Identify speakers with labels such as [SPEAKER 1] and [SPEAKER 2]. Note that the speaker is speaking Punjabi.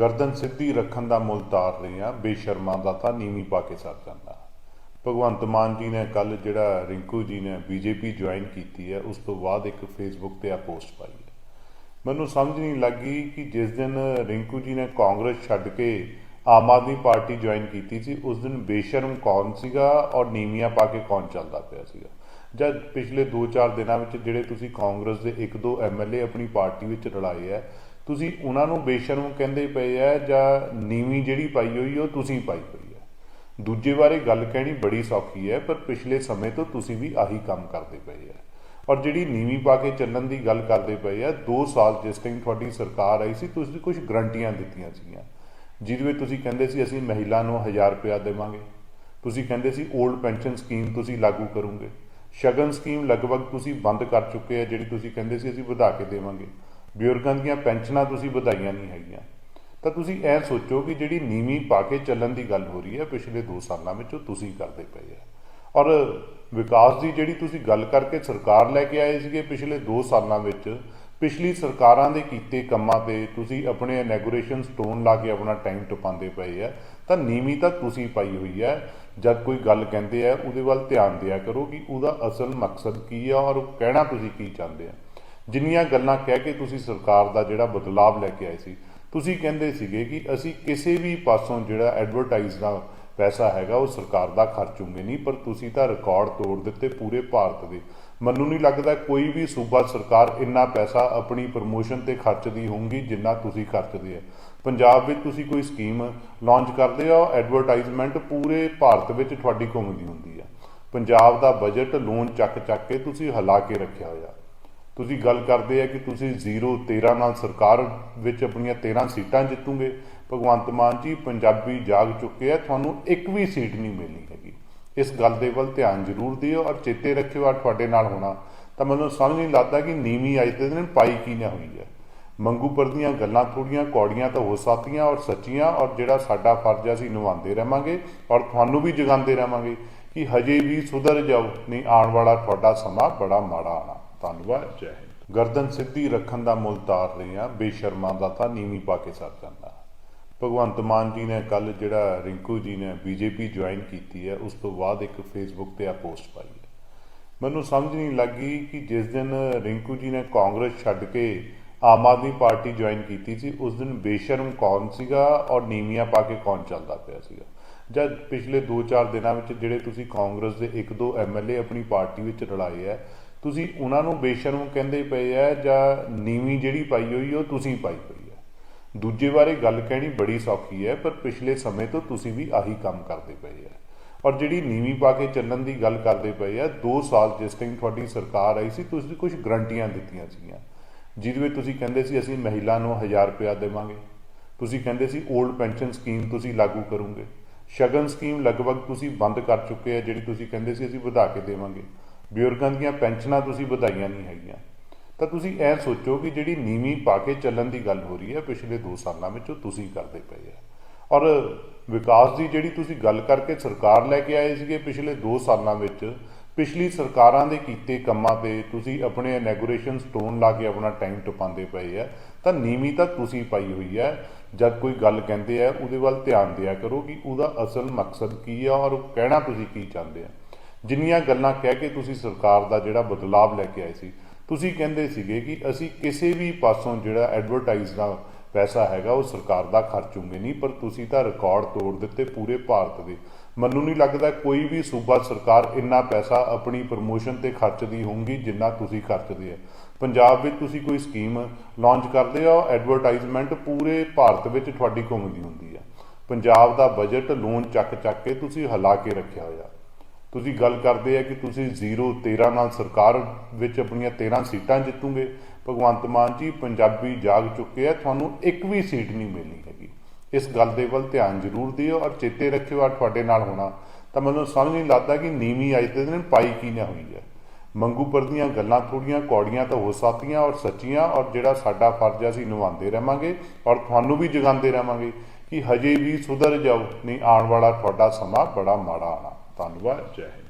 [SPEAKER 1] ਗਰਦਨ ਸਿੱਧੀ ਰੱਖਣ ਦਾ ਮੁੱਲ ਤਾਰ ਰਹੇ ਆ ਬੇਸ਼ਰਮਾਂ ਦਾ ਤਾਂ ਨੀਵੀਂ ਪਾ ਕੇ ਸਰ ਜਾਂਦਾ। ਭਗਵੰਤ ਮਾਨ ਜੀ ਨੇ ਕੱਲ ਜਿਹੜਾ ਰਿੰਕੂ ਜੀ ਨੇ ਬੀਜੇਪੀ ਜੁਆਇਨ ਕੀਤੀ ਹੈ, ਉਸ ਤੋਂ ਬਾਅਦ ਇੱਕ ਫੇਸਬੁੱਕ ਤੇ ਆ ਪੋਸਟ ਪਾਈ ਹੈ। ਮੈਨੂੰ ਸਮਝ ਨਹੀਂ ਲੱਗੀ ਕਿ ਜਿਸ ਦਿਨ ਰਿੰਕੂ ਜੀ ਨੇ ਕਾਂਗਰਸ ਛੱਡ ਕੇ ਆਮ ਆਦਮੀ ਪਾਰਟੀ ਜੁਆਇਨ ਕੀਤੀ ਸੀ, ਉਸ ਦਿਨ ਬੇਸ਼ਰਮ ਕੌਣ ਸੀਗਾ ਔਰ ਨੀਵੀਆਂ ਪਾ ਕੇ ਕੌਣ ਚੱਲਦਾ ਪਿਆ ਸੀਗਾ? ਜਦ ਪਿਛਲੇ 2-4 ਦਿਨਾਂ ਵਿੱਚ ਜਿਹੜੇ ਤੁਸੀਂ ਕਾਂਗਰਸ ਦੇ ਇੱਕ ਦੋ ਐਮਐਲਏ ਆਪਣੀ ਪਾਰਟੀ ਵਿੱਚ ਰਲਾਏ ਹੈ ਤੁਸੀਂ ਉਹਨਾਂ ਨੂੰ ਬੇਸ਼ਰਮ ਕਹਿੰਦੇ ਪਏ ਆ ਜਾਂ ਨੀਵੀਂ ਜਿਹੜੀ ਪਾਈ ਹੋਈ ਉਹ ਤੁਸੀਂ ਪਾਈ ਹੋਈ ਹੈ ਦੂਜੇ ਬਾਰੇ ਗੱਲ ਕਹਿਣੀ ਬੜੀ ਸੌਖੀ ਹੈ ਪਰ ਪਿਛਲੇ ਸਮੇਂ ਤੋਂ ਤੁਸੀਂ ਵੀ ਆਹੀ ਕੰਮ ਕਰਦੇ ਪਏ ਆ। ਔਰ ਜਿਹੜੀ ਨੀਵੀਂ ਪਾ ਕੇ ਚੱਲਣ ਦੀ ਗੱਲ ਕਰਦੇ ਪਏ ਆ 2 ਸਾਲ ਜਿਸ ਟਾਈਮ ਤੁਹਾਡੀ ਸਰਕਾਰ ਆਈ ਸੀ, ਤੁਸੀਂ ਕੁਝ ਗਰੰਟੀਆਂ ਦਿੱਤੀਆਂ ਸੀਗੀਆਂ, ਜਿਹਦੇ ਵਿੱਚ ਤੁਸੀਂ ਕਹਿੰਦੇ ਸੀ ਅਸੀਂ ਮਹਿਲਾ ਨੂੰ 1000 ਰੁਪਇਆ ਦੇਵਾਂਗੇ। ਤੁਸੀਂ ਕਹਿੰਦੇ ਸੀ 올ਡ ਪੈਨਸ਼ਨ ਸਕੀਮ ਤੁਸੀਂ ਲਾਗੂ ਕਰੋਗੇ। ਸ਼ਗਨ ਸਕੀਮ ਲਗਭਗ ਤੁਸੀਂ ਬੰਦ ਕਰ ਚੁੱਕੇ ਆ, ਜਿਹੜੀ ਤੁਸੀਂ ਕਹਿੰਦੇ ਸੀ ਅਸੀਂ ਵਧਾ ਕੇ ਦੇਵਾਂਗੇ। ਬਜ਼ੁਰਗਾਂ ਦੀਆਂ ਪੈਨਸ਼ਨਾਂ ਤੁਸੀਂ ਵਧਾਈਆਂ ਨਹੀਂ ਹੈਗੀਆਂ। ਤਾਂ ਤੁਸੀਂ ਇਹ ਸੋਚੋ ਕਿ ਜਿਹੜੀ ਨੀਵੀਂ ਪਾ ਕੇ ਚੱਲਣ ਦੀ ਗੱਲ ਹੋ ਰਹੀ ਹੈ, ਪਿਛਲੇ 2 ਸਾਲਾਂ ਵਿੱਚ ਉਹ ਤੁਸੀਂ ਕਰਦੇ ਪਏ ਆ। ਔਰ ਵਿਕਾਸ ਦੀ ਜਿਹੜੀ ਤੁਸੀਂ ਗੱਲ ਕਰਕੇ ਸਰਕਾਰ ਲੈ ਕੇ ਆਏ ਸੀਗੇ ਪਿਛਲੇ 2 ਸਾਲਾਂ ਵਿੱਚ, ਪਿਛਲੀ ਸਰਕਾਰਾਂ ਦੇ ਕੀਤੇ ਕੰਮਾਂ ਤੇ ਤੁਸੀਂ ਆਪਣੇ ਇਨੈਗੋਰੇਸ਼ਨ ਸਟੋਨ ਲਾ ਕੇ ਆਪਣਾ ਟਾਈਮ ਟਪਾਉਂਦੇ ਪਏ ਆ। ਤਾਂ ਨੀਵੀਂ ਤਾਂ ਤੁਸੀਂ ਪਾਈ ਹੋਈ ਹੈ। ਜਦ ਕੋਈ ਗੱਲ ਕਹਿੰਦੇ ਆ, ਉਹਦੇ ਵੱਲ ਧਿਆਨ ਦਿਆ ਕਰੋ ਕਿ ਉਹਦਾ ਅਸਲ ਮਕਸਦ ਕੀ ਆ ਔਰ ਉਹ ਕਹਿਣਾ ਤੁਸੀਂ ਕੀ ਚਾਹੁੰਦੇ ਆ। ਜਿੰਨੀਆਂ ਗੱਲਾਂ ਕਹਿ ਕੇ ਤੁਸੀਂ ਸਰਕਾਰ ਦਾ ਜਿਹੜਾ ਬਦਲਾਵ ਲੈ ਕੇ ਆਏ ਸੀ, ਤੁਸੀਂ ਕਹਿੰਦੇ ਸੀਗੇ ਕਿ ਅਸੀਂ ਕਿਸੇ ਵੀ ਪਾਸੋਂ ਜਿਹੜਾ ਐਡਵਰਟਾਈਜ਼ ਦਾ ਪੈਸਾ ਹੈਗਾ, ਉਹ ਸਰਕਾਰ ਦਾ ਖਰਚੂਗੇ ਨਹੀਂ, ਪਰ ਤੁਸੀਂ ਤਾਂ ਰਿਕਾਰਡ ਤੋੜ ਦਿੱਤੇ ਪੂਰੇ ਭਾਰਤ ਦੇ। ਮੈਨੂੰ ਨਹੀਂ ਲੱਗਦਾ ਕੋਈ ਵੀ ਸੂਬਾ ਸਰਕਾਰ ਇੰਨਾ ਪੈਸਾ ਆਪਣੀ ਪ੍ਰਮੋਸ਼ਨ ਤੇ ਖਰਚਦੀ ਹੋਊਗੀ ਜਿੰਨਾ ਤੁਸੀਂ ਖਰਚਦੇ ਆ। ਪੰਜਾਬ ਵਿੱਚ ਤੁਸੀਂ ਕੋਈ ਸਕੀਮ ਲਾਂਚ ਕਰਦੇ ਆ ਐਡਵਰਟਾਈਜ਼ਮੈਂਟ ਪੂਰੇ ਭਾਰਤ ਵਿੱਚ ਤੁਹਾਡੀ ਘੁੰਮਦੀ ਹੁੰਦੀ ਆ। ਪੰਜਾਬ ਦਾ ਬਜਟ ਲੋਨ ਚੱਕ ਚੱਕ ਕੇ ਤੁਸੀਂ ਹਿਲਾ ਕੇ ਰੱਖਿਆ ਹੋਇਆ। ਤੁਸੀਂ ਗੱਲ ਕਰਦੇ ਆ ਕਿ ਤੁਸੀਂ 0 13 ਨਾਲ ਸਰਕਾਰ ਵਿੱਚ ਆਪਣੀਆਂ 13 ਸੀਟਾਂ ਜਿੱਤੂਗੇ। ਭਗਵੰਤ ਮਾਨ ਜੀ ਪੰਜਾਬੀ ਜਾਗ ਚੁੱਕੇ ਆ, ਤੁਹਾਨੂੰ ਇੱਕ ਵੀ ਸੀਟ ਨਹੀਂ ਮਿਲਣੀ ਹੈਗੀ। ਇਸ ਗੱਲ ਦੇ ਵੱਲ ਧਿਆਨ ਜ਼ਰੂਰ ਦਿਓ ਔਰ ਚੇਤੇ ਰੱਖਿਓ ਆ ਤੁਹਾਡੇ ਨਾਲ ਹੋਣਾ ਤਾਂ ਮੈਨੂੰ ਸਮਝ ਨਹੀਂ ਲੱਗਦਾ ਕਿ ਨੀਵੀਂ ਅੱਜ ਦੇ ਦਿਨ ਪਾਈ ਕੀ ਨਾ ਹੋਈ ਹੈ। ਮੰਗੂਪੁਰ ਦੀਆਂ ਗੱਲਾਂ ਥੋੜੀਆਂ ਕੌੜੀਆਂ ਤਾਂ ਹੋ ਸਕਦੀਆਂ ਔਰ ਸੱਚੀਆਂ ਔਰ ਜਿਹੜਾ ਸਾਡਾ ਫਰਜ਼ ਹੈ ਅਸੀਂ ਨਿਭਾਉਂਦੇ ਰਹਾਂਗੇ ਔਰ ਤੁਹਾਨੂੰ ਵੀ ਜਗਾਉਂਦੇ ਰਹਾਂਗੇ ਕਿ ਹਜੇ ਵੀ ਸੁਧਰ ਜਾਓ, ਨਹੀਂ ਆਉਣ ਵਾਲਾ ਤੁਹਾਡਾ ਸਮਾਂ ਬੜਾ ਮਾੜਾ ਆਣਾ ਧੰਨਵਾਦ, ਜੈ ਹਿੰਦ। ਗਰਦਨ ਸਿੱਧੀ ਰੱਖਣ ਦਾ ਮੁੱਲ ਤਾਰ ਰਹੇ ਆ ਬੇਸ਼ਰਮਾਂ ਦਾ ਤਾਂ ਨੀਵੀਂ ਪਾ ਕੇ ਸਰ ਜਾਂਦਾ। ਭਗਵੰਤ ਮਾਨ ਜੀ ਨੇ ਕੱਲ ਜਿਹੜਾ ਰਿੰਕੂ ਜੀ ਨੇ ਬੀਜੇਪੀ ਜੁਆਇਨ ਕੀਤੀ ਹੈ, ਉਸ ਤੋਂ ਬਾਅਦ ਇੱਕ ਫੇਸਬੁੱਕ ਤੇ ਆ ਪੋਸਟ ਪਾਈ ਹੈ। ਮੈਨੂੰ ਸਮਝ ਨਹੀਂ ਲੱਗੀ ਕਿ ਜਿਸ ਦਿਨ ਰਿੰਕੂ ਜੀ ਨੇ ਕਾਂਗਰਸ ਛੱਡ ਕੇ ਆਮ ਆਦਮੀ ਪਾਰਟੀ ਜੁਆਇਨ ਕੀਤੀ ਸੀ, ਉਸ ਦਿਨ ਬੇਸ਼ਰਮ ਕੌਣ ਸੀਗਾ ਔਰ ਨੀਵੀਆਂ ਪਾ ਕੇ ਕੌਣ ਚੱਲਦਾ ਪਿਆ ਸੀਗਾ? ਜਦ ਪਿਛਲੇ 2-4 ਦਿਨਾਂ ਵਿੱਚ ਜਿਹੜੇ ਤੁਸੀਂ ਕਾਂਗਰਸ ਦੇ ਇੱਕ ਦੋ ਐਮਐਲਏ ਆਪਣੀ ਪਾਰਟੀ ਵਿੱਚ ਰਲਾਏ ਹੈ, ਤੁਸੀਂ ਉਹਨਾਂ ਨੂੰ ਬੇਸ਼ਰਮ ਕਹਿੰਦੇ ਪਏ ਆ ਜਾਂ ਨੀਵੀਂ ਜਿਹੜੀ ਪਾਈ ਹੋਈ ਉਹ ਤੁਸੀਂ ਪਾਈ ਹੋਈ ਦੂਜੇ ਬਾਰੇ ਗੱਲ ਕਹਿਣੀ ਬੜੀ ਸੌਖੀ ਹੈ, ਪਰ ਪਿਛਲੇ ਸਮੇਂ ਤੋਂ ਤੁਸੀਂ ਵੀ ਆਹੀ ਕੰਮ ਕਰਦੇ ਪਏ ਆ। ਔਰ ਜਿਹੜੀ ਨੀਵੀਂ ਪਾ ਕੇ ਚੱਲਣ ਦੀ ਗੱਲ ਕਰਦੇ ਪਏ ਆ 2 ਸਾਲ ਜਿਸ ਟਾਈਮ ਤੁਹਾਡੀ ਸਰਕਾਰ ਆਈ ਸੀ, ਤੁਸੀਂ ਕੁਝ ਗਰੰਟੀਆਂ ਦਿੱਤੀਆਂ ਸੀਗੀਆਂ। ਜਿਹਦੇ ਵਿੱਚ ਤੁਸੀਂ ਕਹਿੰਦੇ ਸੀ ਅਸੀਂ ਮਹਿਲਾ ਨੂੰ 1000 ਰੁਪਇਆ ਦੇਵਾਂਗੇ। ਤੁਸੀਂ ਕਹਿੰਦੇ ਸੀ 올ਡ ਪੈਨਸ਼ਨ ਸਕੀਮ ਤੁਸੀਂ ਲਾਗੂ ਕਰੋਗੇ। ਸ਼ਗਨ ਸਕੀਮ ਲਗਭਗ ਤੁਸੀਂ ਬੰਦ ਕਰ ਚੁੱਕੇ ਆ, ਜਿਹੜੀ ਤੁਸੀਂ ਕਹਿੰਦੇ ਸੀ ਅਸੀਂ ਵਧਾ ਕੇ ਦੇਵਾਂਗੇ। ਬਜ਼ੁਰਗਾਂ ਦੀਆਂ ਪੈਨਸ਼ਨਾਂ ਤੁਸੀਂ ਵਧਾਈਆਂ ਨਹੀਂ ਹੈਗੀਆਂ। ਤਾਂ ਤੁਸੀਂ ਇਹ ਸੋਚੋ ਕਿ ਜਿਹੜੀ ਨੀਵੀਂ ਪਾ ਕੇ ਚੱਲਣ ਦੀ ਗੱਲ ਹੋ ਰਹੀ ਹੈ, ਪਿਛਲੇ 2 ਸਾਲਾਂ ਵਿੱਚ ਉਹ ਤੁਸੀਂ ਕਰਦੇ ਪਏ ਆ। ਔਰ ਵਿਕਾਸ ਦੀ ਜਿਹੜੀ ਤੁਸੀਂ ਗੱਲ ਕਰਕੇ ਸਰਕਾਰ ਲੈ ਕੇ ਆਏ ਸੀਗੇ ਪਿਛਲੇ 2 ਸਾਲਾਂ ਵਿੱਚ, ਪਿਛਲੀ ਸਰਕਾਰਾਂ ਦੇ ਕੀਤੇ ਕੰਮਾਂ ਤੇ ਤੁਸੀਂ ਆਪਣੇ ਇਨੈਗੋਰੇਸ਼ਨ ਸਟੋਨ ਲਾ ਕੇ ਆਪਣਾ ਟਾਈਮ ਟਪਾਉਂਦੇ ਪਏ ਆ, ਤਾਂ ਨੀਵੀਂ ਤਾਂ ਤੁਸੀਂ ਪਾਈ ਹੋਈ ਹੈ ਜਦ ਕੋਈ ਗੱਲ ਕਹਿੰਦੇ ਆ, ਉਹਦੇ ਵੱਲ ਧਿਆਨ ਦਿਆ ਕਰੋ ਕਿ ਉਹਦਾ ਅਸਲ ਮਕਸਦ ਕੀ ਆ ਔਰ ਉਹ ਕਹਿਣਾ ਤੁਸੀਂ ਕੀ ਚਾਹੁੰਦੇ ਆ। ਜਿੰਨੀਆਂ ਗੱਲਾਂ ਕਹਿ ਕੇ ਤੁਸੀਂ ਸਰਕਾਰ ਦਾ ਜਿਹੜਾ ਬਦਲਾਵ ਲੈ ਕੇ ਆਏ ਸੀ ਤੁਸੀਂ ਕਹਿੰਦੇ ਸੀਗੇ ਕਿ ਅਸੀਂ ਕਿਸੇ ਵੀ ਪਾਸੋਂ ਜਿਹੜਾ ਐਡਵਰਟਾਈਜ਼ ਦਾ ਪੈਸਾ ਹੈਗਾ, ਉਹ ਸਰਕਾਰ ਦਾ ਖਰਚੂਗੇ ਨਹੀਂ, ਪਰ ਤੁਸੀਂ ਤਾਂ ਰਿਕਾਰਡ ਤੋੜ ਦਿੱਤੇ ਪੂਰੇ ਭਾਰਤ ਦੇ। ਮੈਨੂੰ ਨਹੀਂ ਲੱਗਦਾ ਕੋਈ ਵੀ ਸੂਬਾ ਸਰਕਾਰ ਇੰਨਾ ਪੈਸਾ ਆਪਣੀ ਪ੍ਰਮੋਸ਼ਨ ਤੇ ਖਰਚਦੀ ਹੋਊਗੀ ਜਿੰਨਾ ਤੁਸੀਂ ਖਰਚਦੇ ਆ। ਪੰਜਾਬ ਵਿੱਚ ਤੁਸੀਂ ਕੋਈ ਸਕੀਮ ਲਾਂਚ ਕਰਦੇ ਆ ਐਡਵਰਟਾਈਜ਼ਮੈਂਟ ਪੂਰੇ ਭਾਰਤ ਵਿੱਚ ਤੁਹਾਡੀ ਘੁੰਮਦੀ ਹੁੰਦੀ ਆ। ਪੰਜਾਬ ਦਾ ਬਜਟ ਲੋਨ ਚੱਕ ਚੱਕ ਕੇ ਤੁਸੀਂ ਹਿਲਾ ਕੇ ਰੱਖਿਆ ਹੋਇਆ। ਤੁਸੀਂ ਗੱਲ ਕਰਦੇ ਆ ਕਿ ਤੁਸੀਂ 0 13 ਨਾਲ ਸਰਕਾਰ ਵਿੱਚ ਆਪਣੀਆਂ 13 ਸੀਟਾਂ ਜਿੱਤੂਗੇ। ਭਗਵੰਤ ਮਾਨ ਜੀ, ਪੰਜਾਬੀ ਜਾਗ ਚੁੱਕੇ ਆ, ਤੁਹਾਨੂੰ ਇੱਕ ਵੀ ਸੀਟ ਨਹੀਂ ਮਿਲਣੀ ਹੈਗੀ। ਇਸ ਗੱਲ ਦੇ ਵੱਲ ਧਿਆਨ ਜ਼ਰੂਰ ਦਿਓ ਔਰ ਚੇਤੇ ਰੱਖਿਓ ਆ ਤੁਹਾਡੇ ਨਾਲ ਹੋਣਾ। ਤਾਂ ਮੈਨੂੰ ਸਮਝ ਨਹੀਂ ਲੱਗਦਾ ਕਿ ਨੀਵੀਂ ਅੱਜ ਦੇ ਦਿਨ ਪਾਈ ਕੀ ਨਾ ਹੋਈ ਹੈ। ਮੰਗੂਪੁਰ ਦੀਆਂ ਗੱਲਾਂ ਥੋੜੀਆਂ ਕੌੜੀਆਂ ਤਾਂ ਹੋ ਸਕਦੀਆਂ ਔਰ ਸੱਚੀਆਂ ਔਰ ਜਿਹੜਾ ਸਾਡਾ ਫਰਜ਼ ਹੈ ਅਸੀਂ ਨਿਭਾਉਂਦੇ ਰਹਾਂਗੇ ਔਰ ਤੁਹਾਨੂੰ ਵੀ ਜਗਾਉਂਦੇ ਰਹਾਂਗੇ ਕਿ ਹਜੇ ਵੀ ਸੁਧਰ ਜਾਓ, ਨਹੀਂ ਆਉਣ ਵਾਲਾ ਤੁਹਾਡਾ ਸਮਾਂ ਬੜਾ ਮਾੜਾ ਆਣਾ ਧੰਨਵਾਦ ਜੈ ਹਿੰਦ